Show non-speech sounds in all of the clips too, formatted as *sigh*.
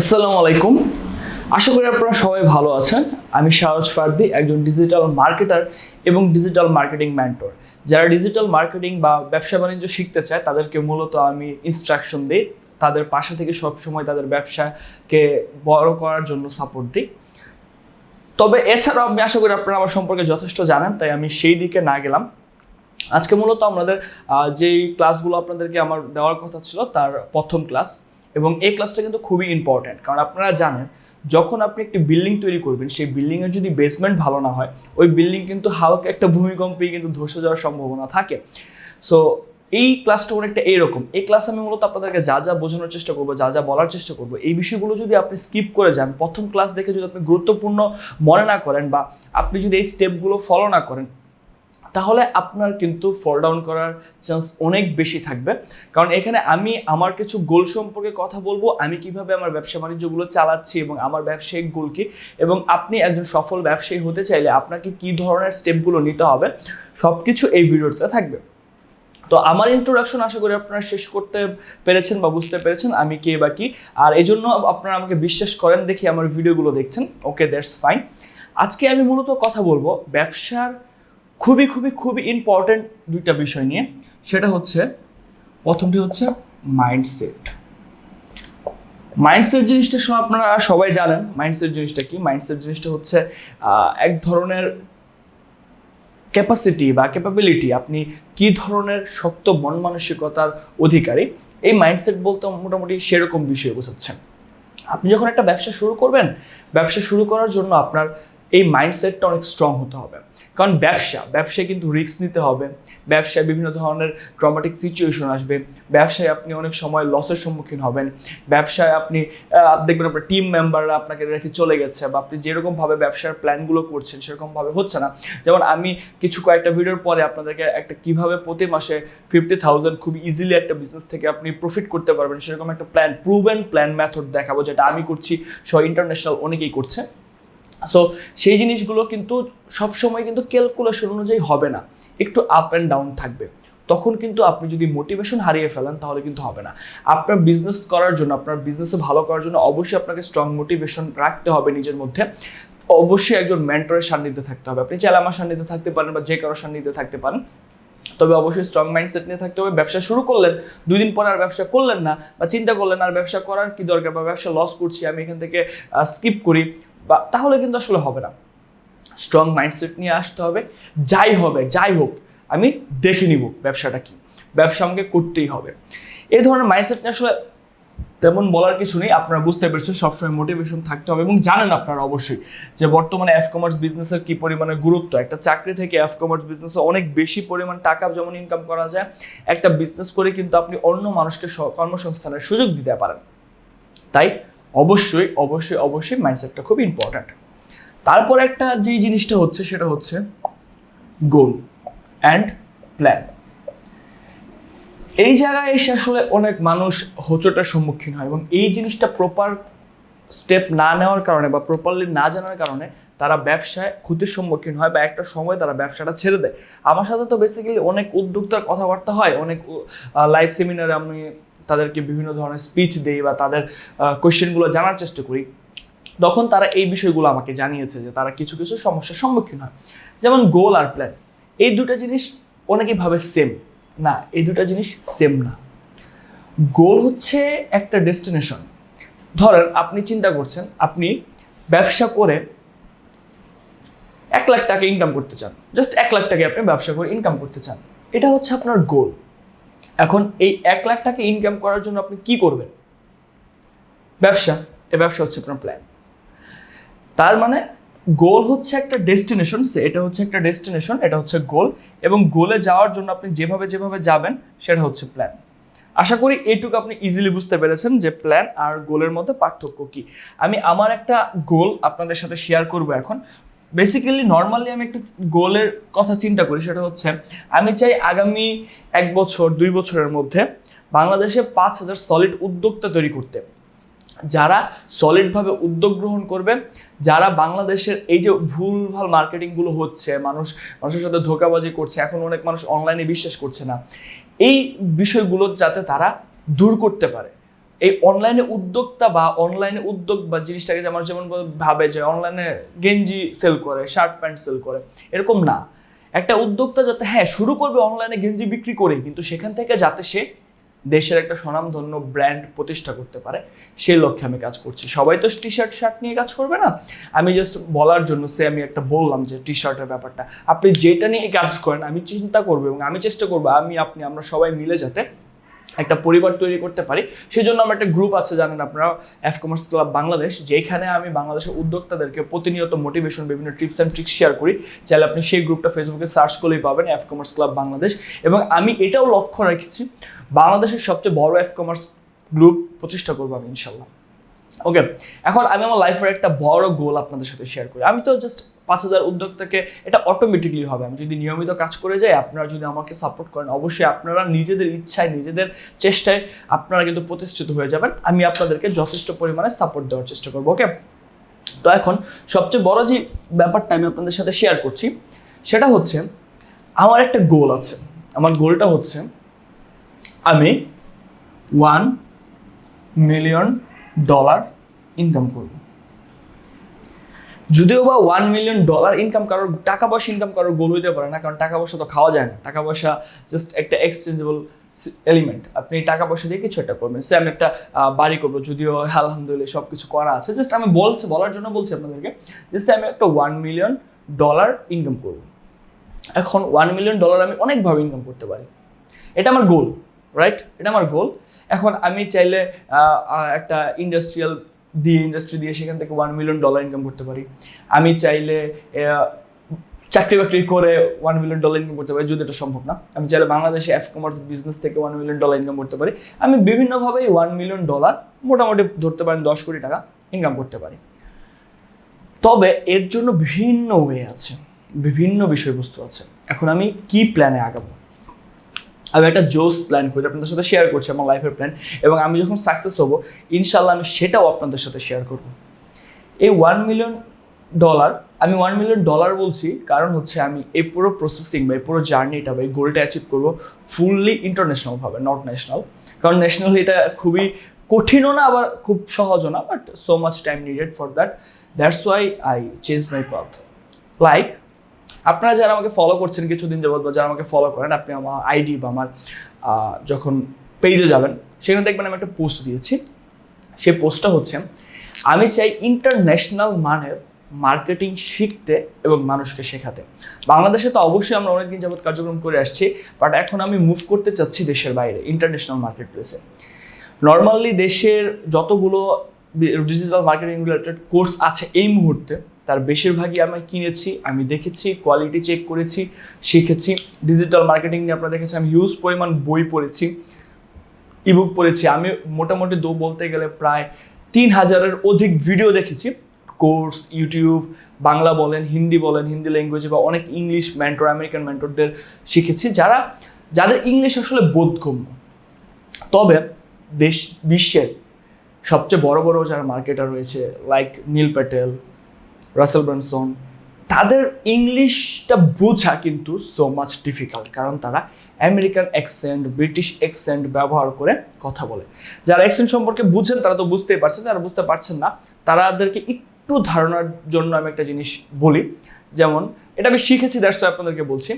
আসসালামু আলাইকুম। আশা করি আপনারা সবাই ভালো আছেন। আমি শাহজ ফার্দি, একজন ডিজিটাল মার্কেটার এবং ডিজিটাল মার্কেটিং মেন্টর যারা ডিজিটাল মার্কেটিং বা ব্যবসা বাণিজ্য শিখতে চায়, তাদেরকে মূলত আমি ইনস্ট্রাকশন দিই। তাদের পাশে থেকে সবসময় তাদের ব্যবসাকে বড় করার জন্য সাপোর্ট দিই। তবে এছাড়াও আমি আশা করি আপনারা আমার সম্পর্কে যথেষ্ট জানেন, তাই আমি সেই দিকে না গেলাম। আজকে মূলত আমাদের যেই ক্লাসগুলো আপনাদেরকে আমার দেওয়ার কথা ছিল, তার প্রথম ক্লাস এবং এই ক্লাসটা কিন্তু খুবই ইম্পর্ট্যান্ট কারণ আপনারা জানেন, যখন আপনি একটি বিল্ডিং তৈরি করবেন, সেই বিল্ডিংয়ের যদি বেসমেন্ট ভালো না হয়, ওই বিল্ডিং কিন্তু হালকা একটা ভূমিকম্পেই কিন্তু ধসে যাওয়ার সম্ভাবনা থাকে। সো এই ক্লাসটা অনেকটা এইরকম। এই ক্লাসে আমি মূলত আপনাদেরকে যা যা বোঝানোর চেষ্টা করব, যা যা বলার চেষ্টা করব, এই বিষয়গুলো যদি আপনি স্কিপ করে যান, প্রথম ক্লাস দেখে যদি আপনি গুরুত্বপূর্ণ মনে না করেন বা আপনি যদি এই স্টেপগুলো ফলো না করেন তাহলে আপনার কিন্তু ফল ডাউন করার চান্স অনেক বেশি থাকবে। কারণ এখানে আমি আমার কিছু গোল সম্পর্কে কথা বলব, আমি কীভাবে আমার ব্যবসা বাণিজ্যগুলো চালাচ্ছি এবং আমার ব্যবসায়িক গোল কি, এবং আপনি একজন সফল ব্যবসায়ী হতে চাইলে আপনাকে কি ধরনের স্টেপগুলো নিতে হবে সব কিছু এই ভিডিওতে থাকবে। তো আমার ইন্ট্রোডাকশন আশা করি আপনারা শেষ করতে পেরেছেন বা বুঝতে পেরেছেন আমি কে বা কি, আর এই জন্য আপনারা আমাকে বিশ্বাস করেন, দেখি আমার ভিডিওগুলো দেখছেন। ওকে দ্যাটস ফাইন আজকে আমি মূলত কথা বলব ব্যবসার খুবই খুবই খুবই ইম্পর্ট্যান্ট দুইটা বিষয় নিয়ে। সেটা হচ্ছে, প্রথমটি হচ্ছে মাইন্ডসেট মাইন্ডসেট জিনিসটা সব আপনারা সবাই জানেন। মাইন্ডসেট জিনিসটা কি? মাইন্ডসেট জিনিসটা হচ্ছে এক ধরনের ক্যাপাসিটি বা ক্যাপাবিলিটি আপনি কি ধরনের শক্ত মন মানসিকতার অধিকারী? এই মাইন্ডসেট বলতে মোটামুটি সেরকম বিষয় বোঝাচ্ছেন আপনি যখন একটা ব্যবসা শুরু করবেন, ব্যবসা শুরু করার জন্য আপনার এই মাইন্ডসেটটা অনেক স্ট্রং হতে হবে। কারণ ব্যবসা, ব্যবসায় কিন্তু রিস্ক নিতে হবে। ব্যবসায় বিভিন্ন ধরনের ট্রমাটিক সিচুয়েশন আসবে। ব্যবসায় আপনি অনেক সময় লসের সম্মুখীন হবেন। ব্যবসায় আপনি দেখবেন আপনার টিম মেম্বাররা আপনাকে রেখে চলে গেছে বা আপনি যেরকমভাবে ব্যবসার প্ল্যানগুলো করছেন সেরকমভাবে হচ্ছে না। যেমন আমি কিছু কয়েকটা ভিডিওর পরে আপনাদেরকে একটা কীভাবে প্রতি মাসে ফিফটি থাউজেন্ড খুব ইজিলি একটা বিজনেস থেকে আপনি প্রফিট করতে পারবেন সেরকম একটা প্ল্যান প্রুভেন প্ল্যান মেথড দেখাবো যেটা আমি করছি। সব ইন্টারন্যাশনাল অনেকেই করছে। সো সেই জিনিসগুলো কিন্তু সবসময় কিন্তু ক্যালকুলেশন অনুযায়ী হবে না। একটু আপ অ্যান্ড ডাউন থাকবে। তখন কিন্তু আপনি যদি মোটিভেশন হারিয়ে ফেলেন, তাহলে কিন্তু হবে না। আপনার বিজনেস করার জন্য, আপনার বিজনেসে ভালো করার জন্য অবশ্যই আপনাকে স্ট্রং মোটিভেশন রাখতে হবে নিজের মধ্যে। অবশ্যই একজন মেন্টরের সান্নিধ্যে থাকতে হবে। আপনি চাইলে আমার সান্নিধ্যে থাকতে পারেন বা যে কারোর সান্নিধ্যে থাকতে পারেন। তবে অবশ্যই স্ট্রং মাইন্ডসেট নিয়ে থাকতে হবে। ব্যবসা শুরু করলেন, দুই দিন পর আর ব্যবসা করলেন না বা চিন্তা করলেন, আর ব্যবসা করার কি দরকার বা ব্যবসা লস করছি, আমি এখান থেকে স্কিপ করি। বা তাহলে কিন্তু আসলে হবে না। স্ট্রং মাইন্ডসেট নিয়ে আসতে হবে। যাই হবে, যাই হোক, আমি দেখে নিব ব্যবসাটা কি। ব্যবসা আমাকে করতেই হবে। এই ধরনের মাইন্ডসেট নিয়ে আসলে তেমন বলার কিছু নেই। আপনারা বুঝতে পেরেছেন, সবসময় মোটিভেশন থাকতে হবে এবং জানেন আপনারা অবশ্যই যে বর্তমানে এফ কমার্স বিজনেসের কী পরিমাণে গুরুত্ব। একটা চাকরি থেকে এফ কমার্স বিজনেসে অনেক বেশি পরিমাণ টাকা যেমন ইনকাম করা যায়, একটা বিজনেস করে কিন্তু আপনি অন্য মানুষকে কর্মসংস্থানের সুযোগ দিতে পারেন। তাই অবশ্যই অবশ্যই অবশ্যই মাইন্ডসেটটা খুব ইম্পর্ট্যান্ট তারপর একটা যেই জিনিসটা হচ্ছে, সেটা হচ্ছে গোল অ্যান্ড প্ল্যান এই জায়গায় এসে আসলে অনেক মানুষ হোঁচটের সম্মুখীন হয় এবং এই জিনিসটা প্রপার স্টেপ না নেওয়ার কারণে বা প্রপারলি না জানার কারণে তারা ব্যবসায় ক্ষতির সম্মুখীন হয় বা একটা সময় তারা ব্যবসাটা ছেড়ে দেয়। আমার সাথে তো বেসিক্যালি অনেক উদ্যোক্তার কথাবার্তা হয়, অনেক লাইভ সেমিনারে আমি তাদেরকে বিভিন্ন ধরনের স্পিচ দিই বা তাদের কোয়েশ্চেনগুলো জানার চেষ্টা করি, তখন তারা এই বিষয়গুলো আমাকে জানিয়েছে যে তারা কিছু কিছু সমস্যার সম্মুখীন হয়। যেমন গোল আর প্ল্যান এই দুটো জিনিস অনেকেই ভাবে সেম না, এই দুটো জিনিস সেম না। গোল হচ্ছে একটা ডেস্টিনেশন ধরেন আপনি চিন্তা করছেন, আপনি ব্যবসা করে এক লাখ টাকা ইনকাম করতে চান। জাস্ট এক লাখ টাকা আপনি ব্যবসা করে ইনকাম করতে চান। এটা হচ্ছে আপনার গোল এখন এই এক লাখ টাকা ইনকাম করার জন্য আপনি কি করবেন? ব্যবসা, এ ব্যবসা হচ্ছে আপনার প্ল্যান তার মানে গোল হচ্ছে একটা ডেস্টিনেশন সে এটা হচ্ছে একটা ডেস্টিনেশন এটা হচ্ছে গোল এবং গোলে যাওয়ার জন্য আপনি যেভাবে যেভাবে যাবেন, সেটা হচ্ছে প্ল্যান আশা করি এইটুকু আপনি ইজিলি বুঝতে পেরেছেন যে প্ল্যান আর গোলের মধ্যে পার্থক্য কি। আমি আমার একটা গোল আপনাদের সাথে শেয়ার করব এখন। বেসিক্যালি নর্মালি আমি একটা গোলের কথা চিন্তা করি, সেটা হচ্ছে আমি চাই আগামী এক বছর, দুই বছরের মধ্যে বাংলাদেশে পাঁচ হাজার সলিড উদ্যোক্তা তৈরি করতে। যারা সলিডভাবে উদ্যোগ গ্রহণ করবে, যারা বাংলাদেশের এই যে ভুলভাল মার্কেটিংগুলো হচ্ছে, মানুষ, মানুষের সাথে ধোকাবাজি করছে, এখন অনেক মানুষ অনলাইনে বিশ্বাস করছে না, এই বিষয়গুলো যাতে তারা দূর করতে পারে। এই অনলাইনে উদ্যোক্তা বা অনলাইনে উদ্যোগ বা জিনিসটাকে যে আমার যেমন ভাবে যে অনলাইনে গেঞ্জি সেল করে শার্ট প্যান্ট সেল করে, এরকম না। একটা উদ্যোক্তা যাতে হ্যাঁ শুরু করবে অনলাইনে গেঞ্জি বিক্রি করে কিন্তু সেখান থেকে যাতে সে দেশের একটা স্বনামধন্য ব্র্যান্ড প্রতিষ্ঠা করতে পারে, সেই লক্ষ্যে আমি কাজ করছি। সবাই তো টি শার্ট শার্ট নিয়ে কাজ করবে না? আমি জাস্ট বলার জন্য সে আমি একটা বললাম যে টি শার্টের ব্যাপারটা। আপনি যেটা নিয়ে কাজ করেন, আমি চিন্তা করব এবং আমি চেষ্টা করব, আমি, আপনি, আমরা সবাই মিলে যাতে একটা পরিবার তৈরি করতে পারি। সেই জন্য আমার একটা গ্রুপ আছে, জানেন আপনারা এফ কমার্স ক্লাব বাংলাদেশ যেখানে আমি বাংলাদেশের উদ্যোক্তাদেরকে প্রতিনিয়ত মোটিভেশন বিভিন্ন টিপস অ্যান্ড ট্রিক্স শেয়ার করি। চাইলে আপনি সেই গ্রুপটা ফেসবুকে সার্চ করলেই পাবেন এফ কমার্স ক্লাব বাংলাদেশ এবং আমি এটাও লক্ষ্য রেখেছি, বাংলাদেশের সবচেয়ে বড় এফ কমার্স গ্রুপ প্রতিষ্ঠা করব আমি, ইনশাল্লাহ। ওকে এখন আমি আমার লাইফের একটা বড় গোল আপনাদের সাথে শেয়ার করি। আমি তো জাস্ট পাঁচ হাজার উদ্যোক্তাকে এটা অটোমেটিকলি হবে। আমি যদি নিয়মিত কাজ করে যাই, আপনারা যদি আমাকে সাপোর্ট করেন, অবশ্যই আপনারা নিজেদের ইচ্ছায়, নিজেদের চেষ্টায় আপনারা কিন্তু প্রতিষ্ঠিত হয়ে যাবেন। আমি আপনাদেরকে যথেষ্ট পরিমাণে সাপোর্ট দেওয়ার চেষ্টা করব ওকে তো এখন সবচেয়ে বড় যে ব্যাপারটা আমি আপনাদের সাথে শেয়ার করছি, সেটা হচ্ছে আমার একটা গোল আছে। আমার গোলটা হচ্ছে আমি ওয়ান মিলিয়ন ডলার ইনকাম করব। যদিও বা ওয়ান মিলিয়ন ডলার ইনকাম কারোর টাকা পয়সা ইনকাম কারোর গোল হইতে পারে না, কারণ টাকা পয়সা তো খাওয়া যায় না। টাকা পয়সা জাস্ট একটা এক্সচেঞ্জেবল এলিমেন্ট আপনি টাকা পয়সা দিয়ে কিছু একটা করবেন। সে আমি একটা বাড়ি করব, যদিও আলহামদুলিল্লাহ সব কিছু করা আছে। জাস্ট আমি বলছি, বলার জন্য বলছি আপনাদেরকে জাস্ট আমি একটা ওয়ান মিলিয়ন ডলার ইনকাম করব। এখন ওয়ান মিলিয়ন ডলার আমি অনেকভাবে ইনকাম করতে পারি। এটা আমার গোল রাইট এটা আমার গোল এখন আমি চাইলে একটা ইন্ডাস্ট্রিয়াল দিয়ে ইন্ডাস্ট্রি দিয়ে সেখান থেকে ওয়ান মিলিয়ন ডলার ইনকাম করতে পারি। আমি চাইলে চাকরি বাকরি করে ওয়ান মিলিয়ন ডলার ইনকাম করতে পারি, যদি এটা সম্ভব না। আমি চাইলে বাংলাদেশে এফ কমার্স বিজনেস থেকে ওয়ান মিলিয়ন ডলার ইনকাম করতে পারি। আমি বিভিন্নভাবেই ওয়ান মিলিয়ন ডলার মোটামুটি ধরতে পারেন দশ কোটি টাকা ইনকাম করতে পারি। তবে এর জন্য বিভিন্ন ওয়ে আছে, বিভিন্ন বিষয়বস্তু আছে। এখন আমি কি প্ল্যানে আগাবো? আমি একটা জোস প্ল্যান করি আপনাদের সাথে শেয়ার করছি আমার লাইফের প্ল্যান এবং আমি যখন সাকসেস হব ইনশাল্লাহ আমি সেটাও আপনাদের সাথে শেয়ার করব। এই ওয়ান মিলিয়ন ডলার আমি ওয়ান মিলিয়ন ডলার বলছি, কারণ হচ্ছে আমি এই পুরো প্রসেসিং বা এই পুরো জার্নিটা বা এই গোলটা অ্যাচিভ করব ফুললি ইন্টারন্যাশনালভাবে নট ন্যাশনাল কারণ ন্যাশনাল এটা খুবই কঠিনও না, আবার খুব সহজও না but so much time needed for that that's why I change my path like আপনারা যারা আমাকে ফলো করছেন কিছুদিন যাবত বা যারা আমাকে ফলো করেন, আপনি আমার আইডি বা আমার যখন পেজে যাবেন, সেখানে দেখবেন আমি একটা পোস্ট দিয়েছি। সেই পোস্টটা হচ্ছে, আমি চাই ইন্টারন্যাশনাল মানের মার্কেটিং শিখতে এবং মানুষকে শেখাতে। বাংলাদেশে তো অবশ্যই আমরা অনেকদিন যাবত কার্যক্রম করে আসছি বাট এখন আমি মুভ করতে চাচ্ছি দেশের বাইরে ইন্টারন্যাশনাল মার্কেট প্লেসে নর্মালি দেশের যতগুলো ডিজিটাল মার্কেটিং রিলেটেড কোর্স আছে এই মুহূর্তে তার বেশিরভাগই আমি কিনেছি, আমি দেখেছি কোয়ালিটি চেক করেছি, শিখেছি। ডিজিটাল মার্কেটিং নিয়ে আপনারা দেখেছি আমি হিউজ পরিমাণ বই পড়েছি ইবুক পড়েছি। আমি মোটামুটি দো বলতে গেলে প্রায় তিন হাজারের অধিক ভিডিও দেখেছি। কোর্স ইউটিউব বাংলা বলেন, হিন্দি বলেন, হিন্দি ল্যাঙ্গুয়েজে বা অনেক ইংলিশ মেন্টর আমেরিকান মেন্টরদের শিখেছি, যারা, যাদের ইংলিশ আসলে বোধগম্য। তবে দেশ, বিশ্বের সবচেয়ে বড় বড় যারা মার্কেটার রয়েছে like Neil Patel Russell Brunson, তাদের ইংলিশটা বোঝা কিন্তু সো মাচ ডিফিকাল্ট কারণ তারা আমেরিকান অ্যাকসেন্ট ব্রিটিশ অ্যাকসেন্ট ব্যবহার করে কথা বলে। যারা অ্যাকসেন্ট সম্পর্কে বুঝেন, তারা তো বুঝতেই পারছেন, যারা বুঝতে পারছেন না তারাদেরকে একটু ধারণার জন্য আমি একটা জিনিস বলি। যেমন, এটা আমি শিখেছি দ্যাটস আপনাদেরকে বলছি।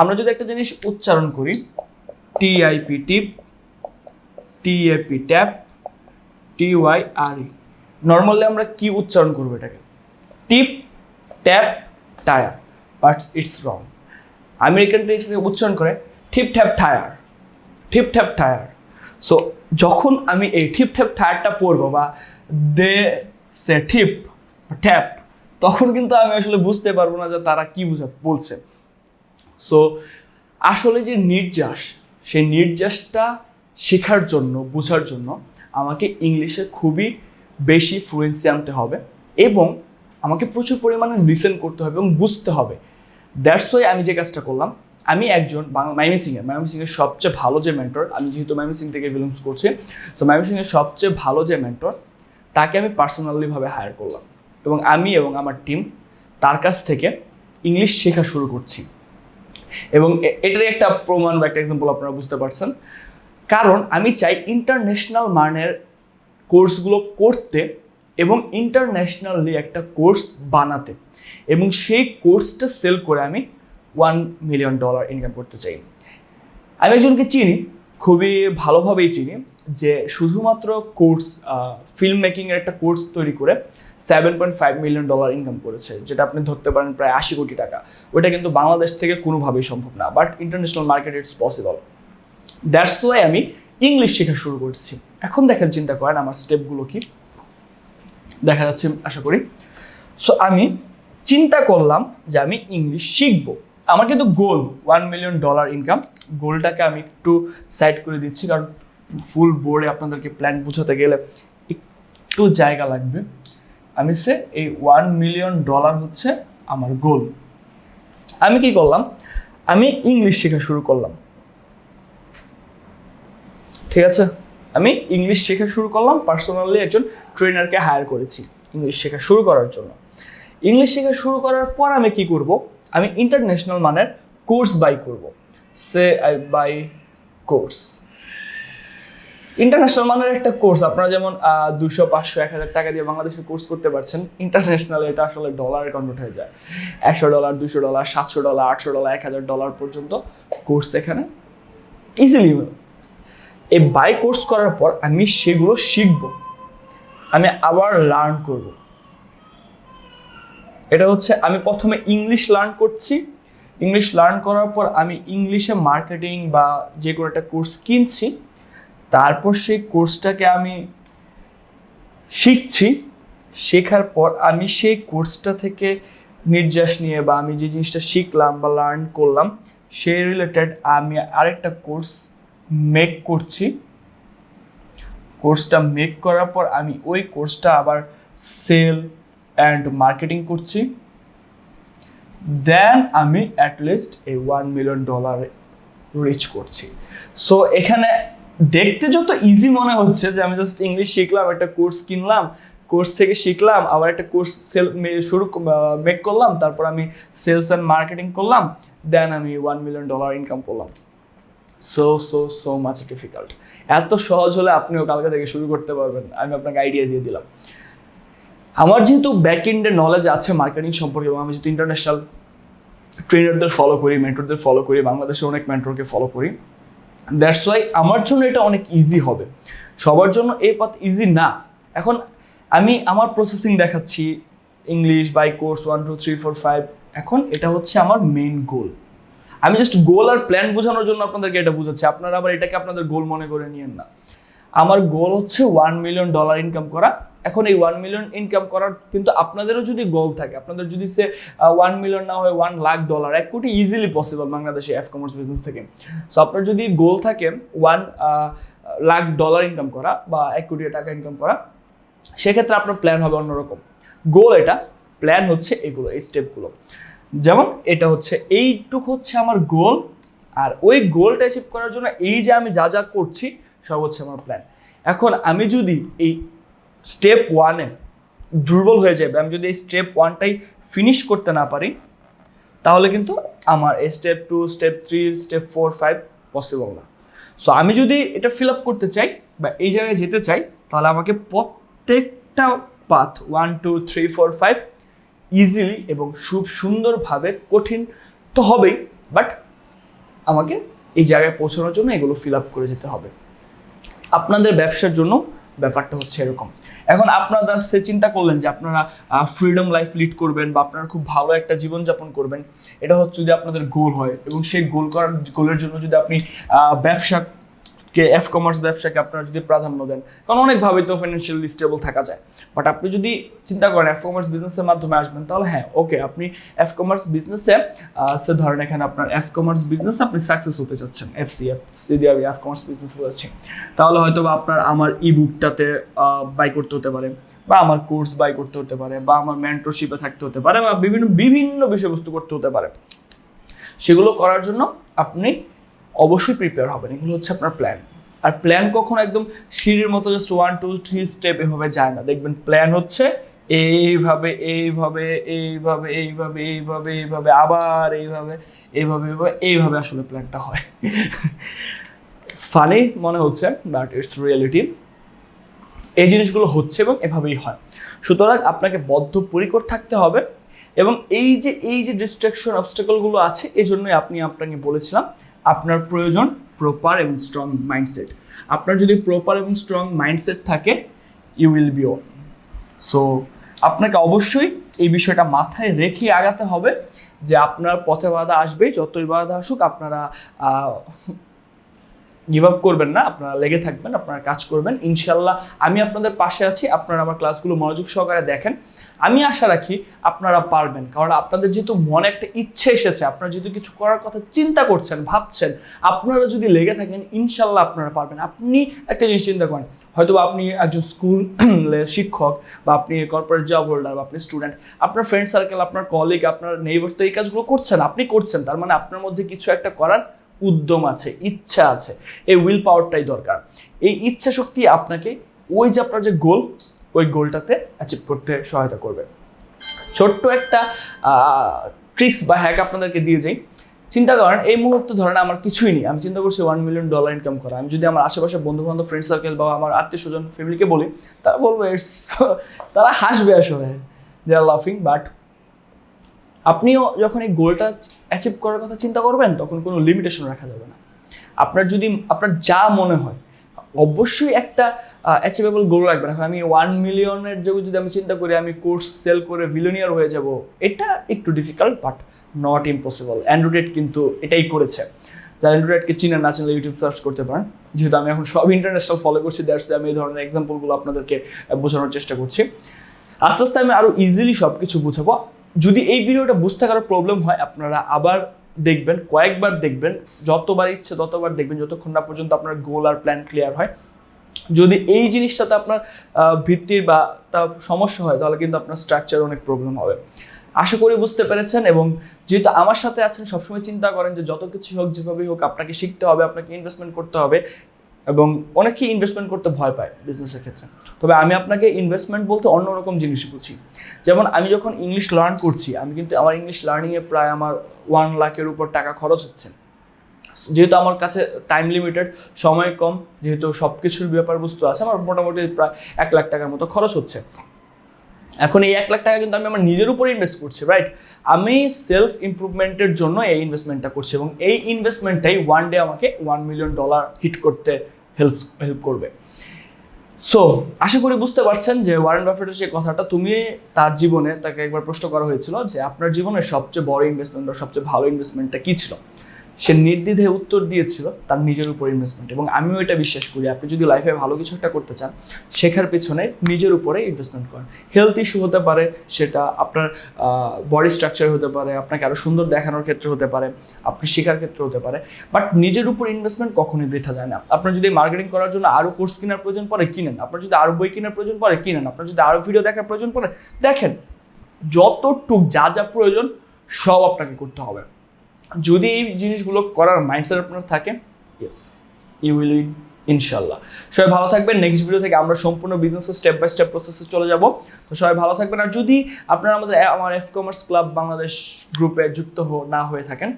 আমরা যদি একটা জিনিস উচ্চারণ করি T I P tip T A P tap T Y R E normally আমরা কি উচ্চারণ করব এটাকে? Tip, tap, tyre but it's wrong American এটাকে উচ্চারণ করে tip tap tyre tip tap tyre. So যখন আমি এই ঠিপ ঠ্যাপ টায়ারটা পরবো বা দে সে ঠিপ ট্যাপ, তখন কিন্তু আমি আসলে বুঝতে পারব না যে তারা কি বুঝা, বলছে। সো আসলে যে নির্যাস, সেই নির্যাসটা শেখার জন্য, বোঝার জন্য আমাকে ইংলিশে খুবই বেশি ফ্লুয়েন্সি আনতে হবে এবং আমাকে প্রচুর পরিমাণে লিসেন করতে হবে এবং বুঝতে হবে। দ্যাটস ওয়াই আমি যে কাজটা করলাম, আমি একজন বাংলা মাইমি সিংয়ের মাইমি সিংয়ের সবচেয়ে ভালো যে মেন্টর আমি যেহেতু মাইমি সিং থেকে বিলংস করছি, তো মাইমি সিংয়ের সবচেয়ে ভালো যে মেন্টর তাকে আমি পার্সোনালিভাবে হায়ার করলাম। এবং আমি এবং আমার টিম তার কাছ থেকে ইংলিশ শেখা শুরু করছি। এবং এ- এটারই একটা প্রমাণ বা একটা এক্সাম্পল আপনারা বুঝতে পারছেন। কারণ আমি চাই ইন্টারন্যাশনাল মানের কোর্সগুলো করতে এবং ইন্টারন্যাশনালি একটা কোর্স বানাতে। এবং সেই কোর্সটা সেল করে আমি ওয়ান মিলিয়ন ডলার ইনকাম করতে চাই। আমি একজনকে চিনি, খুবই ভালোভাবেই চিনি, যে শুধুমাত্র কোর্স ফিল্ম মেকিংয়ের একটা কোর্স তৈরি করে seven point five million dollar income করেছে, যেটা আপনি ধরতে পারেন প্রায় আশি কোটি টাকা। ওটা কিন্তু বাংলাদেশ থেকে কোনোভাবেই সম্ভব না but international market it's possible that's why আমি ইংলিশ শেখা শুরু করছি। এখন দেখেন, চিন্তা করেন, আমার স্টেপগুলো কি। দেখা যাচ্ছে, আশা করি। সো আমি চিন্তা করলাম যে আমি ইংলিশ শিখব। আমার কিন্তু goal one million dollar income গোলটাকে আমি একটু সাইড করে দিচ্ছি, কারণ ফুল বোর্ডে আপনাদেরকে প্ল্যান বোঝাতে গেলে একটু জায়গা লাগবে। আমি সে এই ওয়ান মিলিয়ন ডলার হচ্ছে আমার গোল আমি কি করলাম? আমি ইংলিশ শেখা শুরু করলাম। ঠিক আছে? আমি ইংলিশ শেখা শুরু করলাম। পার্সোনালি একজন ট্রেনারকে হায়ার করেছি ইংলিশ শেখা শুরু করার জন্য। ইংলিশ শেখা শুরু করার পর আমি কি করব? আমি ইন্টারন্যাশনাল মানের কোর্স বাই করব। Say I buy course international মানের একটা কোর্স আপনারা যেমন দুশো, পাঁচশো, এক হাজার টাকা দিয়ে বাংলাদেশে কোর্স করতে পারছেন ইন্টারন্যাশনাল এটা আসলে ডলারে কনভার্ট হয়ে যায়। একশো ডলার দুশো ডলার সাতশো ডলার আটশো ডলার এক হাজার ডলার পর্যন্ত কোর্স এখানে ইজিলি এই বাই কোর্স করার পর আমি সেগুলো শিখব। আমি আবার লার্ন করব। এটা হচ্ছে আমি প্রথমে ইংলিশ লার্ন করছি। ইংলিশ লার্ন করার পর আমি ইংলিশে মার্কেটিং বা যে কোনো একটা কোর্স কিনছি। তারপর সেই কোর্সটাকে আমি শিখছি। শেখার পর আমি সেই কোর্সটা থেকে নির্যাস নিয়ে বা আমি যে জিনিসটা শিখলাম বা লার্ন করলাম, সেই রিলেটেড আমি আরেকটা কোর্স মেক করছি। কোর্সটা মেক করার পর আমি ওই কোর্সটা আবার সেল অ্যান্ড মার্কেটিং করছি। দেন আমি অ্যাটলিস্ট এই ওয়ান মিলিয়ন ডলার রিচ করছি। সো এখানে দেখতে যত ইজি মনে হচ্ছে যে আমি জাস্ট ইংলিশ শিখলাম, একটা কোর্স কিনলাম কোর্স থেকে শিখলাম, আবার একটা কোর্স সেল শুরু মেক করলাম, তারপর আমি সেলস অ্যান্ড মার্কেটিং করলাম দেন আমি ওয়ান মিলিয়ন ডলার ইনকাম করলাম। So so so much difficult এত সহজ হলে আপনিও কালকে থেকে শুরু করতে পারবেন। আমি আপনাকে আইডিয়া দিয়ে দিলাম। আমার যেহেতু ব্যাক এন্ডের নলেজ আছে মার্কেটিং সম্পর্কে এবং আমি যেহেতু ইন্টারন্যাশনাল ট্রেনারদের ফলো করি মেন্টরদের ফলো করি বাংলাদেশে অনেক মেন্টরকে ফলো করি দ্যাটস ওয়াই আমার জন্য এটা অনেক ইজি হবে। সবার জন্য এই পথ ইজি না। এখন আমি আমার প্রসেসিং দেখাচ্ছি English buy course one two three four five এখন এটা হচ্ছে আমার মেইন গোল আমি জাস্ট গোল আর প্ল্যান বোঝানোর জন্য আপনাদেরকে এটা বুঝাচ্ছি। আপনারা আবার এটাকে আপনাদের গোল মনে করে নিয়েন না। আমার গোল হচ্ছে ওয়ান মিলিয়ন ডলার ইনকাম করা। এখন এই ওয়ান মিলিয়ন ইনকাম করার কিন্তু আপনাদেরও যদি গোল থাকে, আপনাদের যদি সে ওয়ান মিলিয়ন না হয় ওয়ান লাখ ডলার এক কোটি ইজিলি পসিবল বাংলাদেশে এফ কমার্স বিজনেস থেকে। সো আপনার যদি গোল থাকে ওয়ান লাখ ডলার ইনকাম করা বা এক কোটি টাকা ইনকাম করা, সেক্ষেত্রে আপনার প্ল্যান হবে অন্যরকম। গোল এটা প্ল্যান হচ্ছে এগুলো, এই স্টেপগুলো যেমন এটা হচ্ছে, এইটুক হচ্ছে আমার গোল আর ওই গোলটা অ্যাচিভ করার জন্য এই যে আমি যা যা করছি, সব হচ্ছে আমার প্ল্যান এখন আমি যদি এই স্টেপ ওয়ানে দুর্বল হয়ে যাবে আমি যদি এই স্টেপ ওয়ানটাই ফিনিশ করতে না পারি, তাহলে কিন্তু আমার এই step two step three step four five possible না। সো আমি যদি এটা ফিল আপ করতে চাই বা এই জায়গায় যেতে চাই, তাহলে আমাকে প্রত্যেকটা path one two three four five easily এবং খুব সুন্দরভাবে কঠিন তো হবেই বাট আমাকে এই জায়গায় পৌঁছানোর জন্য এগুলো ফিল আপ করে যেতে হবে। আপনাদের ব্যবসার জন্য ব্যাপারটা হচ্ছে এরকম। এখন আপনারা সে চিন্তা করলেন যে আপনারা ফ্রিডম লাইফ লিড করবেন বা আপনারা খুব ভালো একটা জীবনযাপন করবেন, এটা হচ্ছে যদি আপনাদের গোল হয় এবং সেই গোল করার গোলের জন্য যদি আপনি ব্যবসা কে এফ কমার্স ব্যবসাকে আপনারা যদি প্রাধান্য দেন, কারণ অনেকভাবে তো ফাইন্যান্সিয়ালি স্টেবল থাকা যায়। বাট আপনি যদি চিন্তা করেন এফ কমার্স বিজনেসের মাধ্যমে আসবেন, তাহলে হ্যাঁ ওকে আপনি এফ কমার্স বিজনেসে সে ধরেন এখানে আপনার এফ কমার্স বিজনেস আপনি সাকসেস হতে চাচ্ছেন এফ সি এফ দিয়ে আমি এফ কমার্স বিজনেস বলেছি তাহলে হয়তো বা আপনার আমার ই বুকটাতে বাই করতে হতে পারে, বা আমার কোর্স বাই করতে হতে পারে, বা আমার মেন্টরশিপে থাকতে হতে পারে, বা বিভিন্ন বিভিন্ন বিষয়বস্তু করতে হতে পারে। সেগুলো করার জন্য আপনি অবশ্যই প্রিপেয়ার হবেন, এগুলো হচ্ছে আপনার প্ল্যান আর প্ল্যান কখনো একদম সিঁড়ির মতো just one two three step এভাবে যায় না। দেখবেন প্ল্যান হচ্ছে এইভাবে এইভাবে এইভাবে এইভাবে এইভাবে এইভাবে, আবার এইভাবে এইভাবে এইভাবে এইভাবে আসলে প্ল্যানটা হয়। ফানি মনে হচ্ছে বাট ইটস রিয়েলিটি এই জিনিসগুলো হচ্ছে এবং এভাবেই হয়। সুতরাং আপনাকে বদ্ধপরিকর থাকতে হবে এবং এই যে এই যে ডিস্ট্রাকশন অবস্টাকলগুলো আছে এই জন্যই আপনি আপনাকে বলেছিলাম আপনার প্রয়োজন প্রপার এবং স্ট্রং মাইন্ডসেট আপনার যদি প্রপার এবং স্ট্রং মাইন্ডসেট থাকে you will be one so আপনাকে অবশ্যই এই বিষয়টা মাথায় রেখে আগাতে হবে যে আপনার পথে বাধা আসবেই, যতই বাধা আসুক, আপনারা গিভ আপ করবেন না, আপনারা লেগে থাকবেন, আপনারা কাজ করবেন। ইনশাল্লাহ আমি আপনাদের পাশে আছি, আপনারা আমার ক্লাসগুলো মনোযোগ সহকারে দেখেন। আমি আশা রাখি আপনারা পারবেন, কারণ আপনাদের যেহেতু মনে একটা ইচ্ছে এসেছে, আপনারা যদি কিছু করার কথা চিন্তা করছেন, ভাবছেন, আপনারা যদি লেগে থাকেন, ইনশাল্লাহ আপনারা পারবেন। আপনি একটা জিনিস চিন্তা করেন হয়তো আপনি একজন স্কুল *coughs* শিক্ষক বা আপনি কর্পোরেট জব হোল্ডার বা আপনি স্টুডেন্ট আপনার ফ্রেন্ড সার্কেল আপনার কলিগ আপনার নেইবার তো এই কাজগুলো করছেন, আপনি করছেন, তার মানে আপনার মধ্যে কিছু একটা করার উদ্যম আছে, ইচ্ছা আছে, এই উইল পাওয়ারটাই দরকার। এই ইচ্ছা শক্তি আপনাকে ওই যে আপনার যে গোল ওই গোলটাতে অ্যাচিভ করতে সহায়তা করবে। ছোট্ট একটা ট্রিক্স বা হ্যাক আপনাদেরকে দিয়ে যাই। চিন্তা করেন, এই মুহূর্তে ধরেন আমার কিছুই নেই, আমি চিন্তা করছি ওয়ান মিলিয়ন ডলার ইনকাম করা। আমি যদি আমার আশেপাশে বন্ধু বান্ধব ফ্রেন্ড সার্কেল বা আমার আত্মীয় স্বজন ফ্যামিলিকে বলি, তারা বলবে তারা হাসবে আসলে। দে আর লাফিং বাট আপনিও যখন এই গোলটা অ্যাচিভ করার কথা চিন্তা করবেন, তখন কোনো লিমিটেশন রাখা যাবে না। আপনার যদি, আপনার যা মনে হয়, অবশ্যই একটা অ্যাচিভেবল গোল রাখবেন। এখন আমি ওয়ান মিলিয়নের যোগে যদি আমি চিন্তা করি, আমি কোর্স সেল করে ভিলিয়নিয়ার হয়ে যাব, এটা একটু difficult but not impossible android কিন্তু এটাই করেছে। যারা অ্যান্ড্রয়েডকে চিনেন না চিনলে ইউটিউব সার্চ করতে পারেন। যেহেতু আমি এখন সব ইন্টারন্যাশনাল ফলো করছি দ্যাটস আমি এই ধরনের এক্সাম্পলগুলো আপনাদেরকে বোঝানোর চেষ্টা করছি। আস্তে আস্তে আমি আরও ইজিলি সব কিছু বুঝাবো। যদি এই ভিডিওটা বুঝতে কারও প্রবলেম হয়, আপনারা আবার দেখবেন, কয়েকবার দেখবেন, যতবার ইচ্ছে ততবার দেখবেন, যতক্ষণ না পর্যন্ত আপনার গোল আর প্ল্যান ক্লিয়ার হয়। যদি এই জিনিসটাতে আপনার ভিত্তির বা তা সমস্যা হয়, তাহলে কিন্তু আপনার স্ট্রাকচার অনেক প্রবলেম হবে। আশা করি বুঝতে পেরেছেন এবং যেহেতু আমার সাথে আছেন, সবসময় চিন্তা করেন যে যত কিছু হোক, যেভাবেই হোক, আপনাকে শিখতে হবে, আপনাকে ইনভেস্টমেন্ট করতে হবে। এবং অনেকেই ইনভেস্টমেন্ট করতে ভয় পায় বিজনেসের ক্ষেত্রে। তবে আমি আপনাকে ইনভেস্টমেন্ট বলতে অন্যরকম জিনিস বুঝি যেমন আমি যখন ইংলিশ লার্ন করছি, আমি কিন্তু আমার ইংলিশ লার্নিংয়ে প্রায় আমার ওয়ান লাখের উপর টাকা খরচ হচ্ছে। যেহেতু আমার কাছে টাইম লিমিটেড সময় কম, যেহেতু সব কিছুর ব্যাপার বস্তু আছে, আমার মোটামুটি প্রায় এক লাখ টাকার মতো খরচ হচ্ছে। এখন এই এক লাখ টাকা কিন্তু আমি আমার নিজের উপরে ইনভেস্ট করছি রাইট আমি সেলফ ইমপ্রুভমেন্টের জন্য এই ইনভেস্টমেন্টটা করছি এবং এই ইনভেস্টমেন্টটাই ওয়ান ডে আমাকে ওয়ান মিলিয়ন ডলার হিট করতে হেল্প হেল্প করবে। সো আশা করি বুঝতে পারছেন যে ওয়ারেন বাফেটের যে কথাটা, তুমি তার জীবনে তাকে একবার প্রশ্ন করা হয়েছিল যে আপনার জীবনের সবচেয়ে বড় ইনভেস্টমেন্ট বা সবচেয়ে ভালো ইনভেস্টমেন্টটা কী ছিল? সে নির্দ্বিধে উত্তর দিয়েছিল তার নিজের উপর ইনভেস্টমেন্ট এবং আমিও এটা বিশ্বাস করি, আপনি যদি লাইফে ভালো কিছু একটা করতে চান, শেখার পেছনে নিজের উপরে ইনভেস্টমেন্ট করেন। হেলথ ইস্যু হতে পারে, সেটা আপনার বডি স্ট্রাকচার হতে পারে, আপনাকে আরও সুন্দর দেখানোর ক্ষেত্রে হতে পারে, আপনি শেখার ক্ষেত্রে হতে পারে। বাট নিজের উপর ইনভেস্টমেন্ট কখনোই বৃথা যায় না। আপনার যদি মার্কেটিং করার জন্য আরও কোর্স কেনার প্রয়োজন পড়ে, কিনেন। আপনার যদি আরও বই কেনার প্রয়োজন পড়ে, কিনেন। আপনার যদি আরও ভিডিও দেখার প্রয়োজন পড়ে, দেখেন, যতটুক যা যা প্রয়োজন, সব আপনাকে করতে হবে। যদি এই জিনিসগুলো করার মাইন্ডসেট আপনার থাকে ইয়েস ইউ উইল উইন ইনশাল্লাহ। সবাই ভালো থাকবেন। নেক্সট ভিডিও থেকে আমরা সম্পূর্ণ বিজনেসের স্টেপ বাই স্টেপ প্রসেসে চলে যাব। তো সবাই ভালো থাকবেন। আর যদি আপনারা আমাদের আমার এফ কমার্স ক্লাব বাংলাদেশ গ্রুপে যুক্ত হো- না হয়ে থাকেন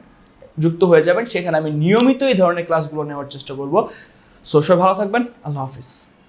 যুক্ত হয়ে যাবেন সেখানে আমি নিয়মিত এই ধরনের ক্লাসগুলো নেওয়ার চেষ্টা করব। সো সবাই ভালো থাকবেন। আল্লাহ হাফিজ।